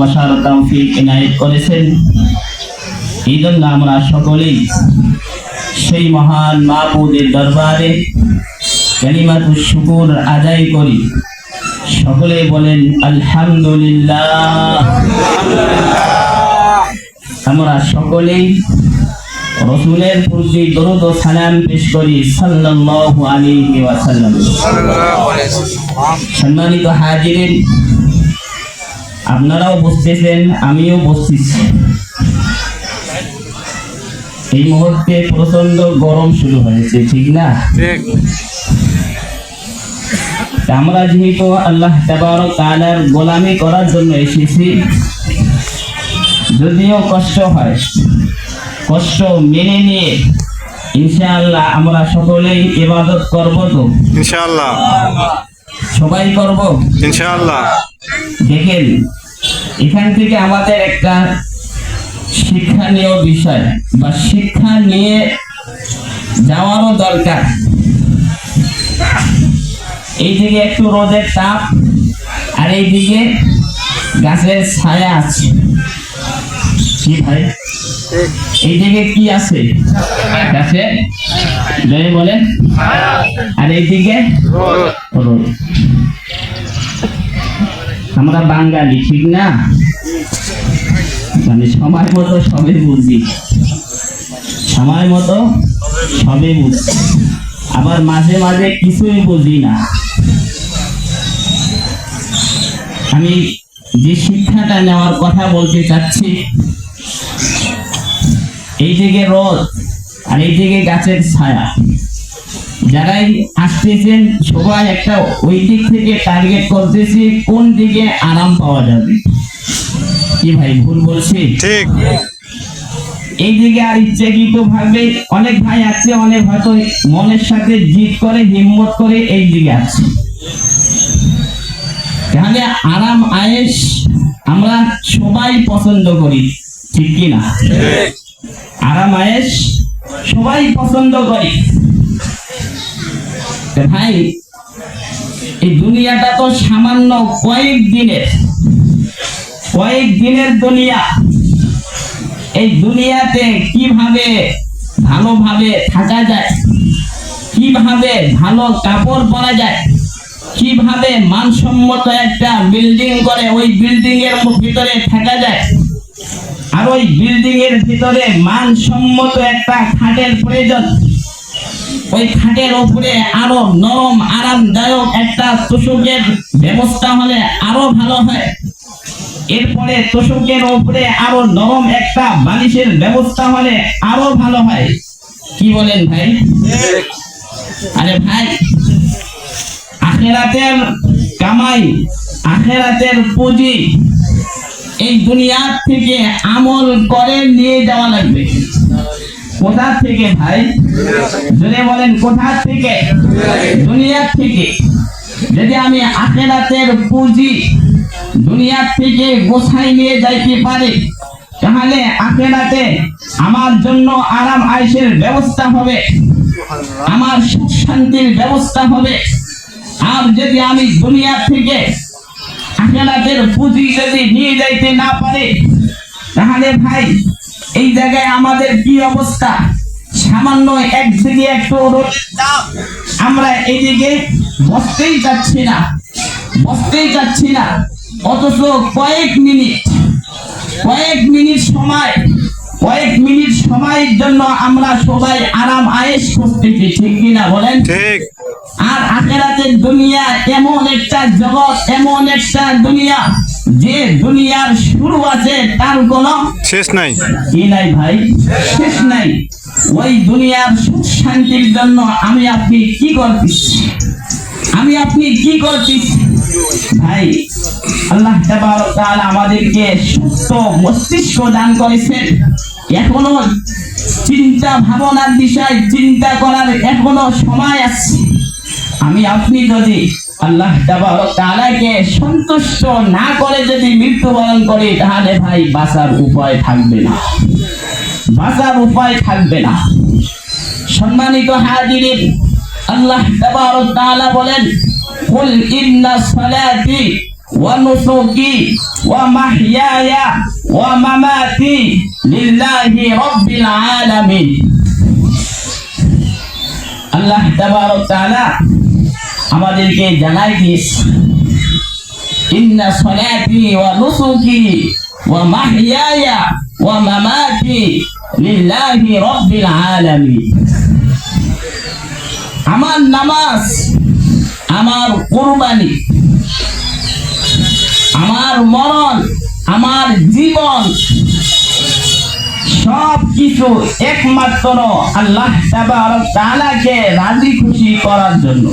বসার তৌফিক ইনায়েত করেছেন। এই জন্য আমরা সকলেই সেই মহান মাহবুদের দরবারে কালিমাতু শুকুর আদায় করি। সকলে বলেন আলহামদুলিল্লাহ। আমরা সকলেই রসুলের প্রতি দরুদ ও সালাম পেশ করি সাল্লাল্লাহু আলাইহি ওয়াসাল্লাম। সম্মানিত হাজিরিন আপনারাও বসতেছেন আমিও বসতেছি। এই মুহূর্তে প্রচণ্ড গরম শুরু হয়েছে ঠিক না? আমরা যেহেতু আল্লাহ তাআলার গোলামি করার জন্য এসেছি। যদিও কষ্ট হয় কষ্ট মেনে নিয়ে ইনশাআল্লাহ আমরা সকলেই ইবাদত করব তো? ইনশাআল্লাহ। সবাই করব? ইনশাআল্লাহ। দেখেন এখান থেকে আমাদের একটা শিক্ষণীয় বিষয় বা শিক্ষা নিয়ে যাওয়ারও দরকার। এইদিকে একটু রোদের তাপ, আর এইদিকে গাছের ছায়া আছে। কি ভাই? এইদিকে কি আছে? গাছে? জয় বলেন। আর এইদিকে রোদ। আমরা বাঙালি, ঠিক না? মানে সময় মতো সবে বুঝি সময় মতো সবে বুঝি আবার মাঝে মাঝে কিছুই বুঝি না। আমি যে শিক্ষাটা নেওয়ার কথা বলতে চাচ্ছি, এই দিকে রোদ আর এই দিকে গাছের ছায়া যারাই আসতেছেন সবাই একটা ওই দিক থেকে টার্গেট করতেছি কোন দিকে আরাম পাওয়া যাবে? কি ভাই ভুল বলছি? ঠিক। এই দিকে আর ইচ্ছাকৃত ভাবে অনেক ভাই আছে অনেক হয়তো মনের সাথে জিদ করে হিম্মত করে এই দিকে আছে। তাহলে আরাম আয়েস আমরা সবাই পছন্দ করি ঠিক কি না আরাম আয়েস সবাই পছন্দ করি। তা ভাই, এই দুনিয়াটা তো সামান্য কয়েক দিনের কয়েক দিনের দুনিয়া। এই দুনিয়াতে কীভাবে ভালোভাবে থাকা যায়? কীভাবে ভালো কাপড় পরা যায়? কীভাবে মানসম্মত একটা বিল্ডিং করে ওই বিল্ডিং এর ভিতরে থাকা যায়? আর ওই বিল্ডিং এর ভিতরে মানসম্মত একটা খাটের প্রয়োজন। ওই খাটের উপরে আরও নরম, আরামদায়ক একটা তোষকের ব্যবস্থা হলে আরও ভালো হয়। এরপরে তোষকের উপরে আরও নরম একটা বালিশের ব্যবস্থা হলে আরও ভালো হয়। কি বলেন ভাই? আরে ভাই, আখেরাতের কামাই, আখেরাতের পুঁজি, এই দুনিয়ার থেকে আমল করে নিয়ে যাওয়া লাগবে। কোথা থেকে ভাই? যদি বলেন কোথা থেকে? দুনিয়ার থেকে। যদি আমি আখেরাতের পুঁজি দুনিয়ার থেকে গোছাই নিয়ে যাইতে পারি, তাহলে আখেরাতে আমার জন্য আরাম আয়েসের ব্যবস্থা হবে, আমার সুখ শান্তির ব্যবস্থা হবে। আর যদি আমি দুনিয়া থেকে আখেরাতের পুঁজি যদি নিয়ে যাইতে না পারি, তাহলে ভাই এই জায়গায় আমাদের কি অবস্থা? সামান্য একদিকে একটু আমরা এইদিকে বসতেই যাচ্ছি না বসতেই যাচ্ছি না। অথচ কয়েক মিনিট কয়েক মিনিট সময় কয়েক মিনিট সময়ের জন্য আমরা সবাই আরাম আয়েস করতেছি ঠিক কিনা বলেন? ঠিক। আর আখেরাতের দুনিয়া এমন একটা জগৎ এমন একটা দুনিয়া। যে দুনিয়ার শুরু আছে তার কোনো শেষ নাই। কি নাই ভাই? শেষ নাই। ওই দুনিয়ার সুখ শান্তির জন্য আমি আপনি কি করতেছি? আমি আপনি কি করতেছি? ভাই আল্লাহ তাআলা আমাদেরকে সুস্থ মস্তিষ্ক দান করেছেন। এখনও চিন্তা ভাবনার বিষয় চিন্তা করার এখনও সময় আছে। আমি আপনি যদি আল্লাহ তাদেরকে সন্তুষ্ট না করে যদি মৃত্যুবরণ করি, তাহলে ভাই বাঁচার উপায় থাকবে না। বাঁচার উপায় থাকবে না। সম্মানিত হাজিরিন, আল্লাহ তালা বলেন, কুল ইন্না সালাতি ওয়া নুসুকি ওয়া মাহইয়ায়া ওয়া মামাতি লিল্লাহি রাব্বিল আলামিন। আল্লাহ তাবারক তাআলা আমাদেরকে জানাই দিয়েছে। ইন্না সলাতি ওয়া নুসুকি ওয়া মাহইয়ায়া ওয়া মামাতি লিল্লাহি রাব্বিল আলামিন। আমার নামাজ, আমার কুরবানি, আমার মরণ, আমার জীবন সব কিছু একমাত্র আল্লাহ তাআলাকে রাজি খুশি করার জন্য।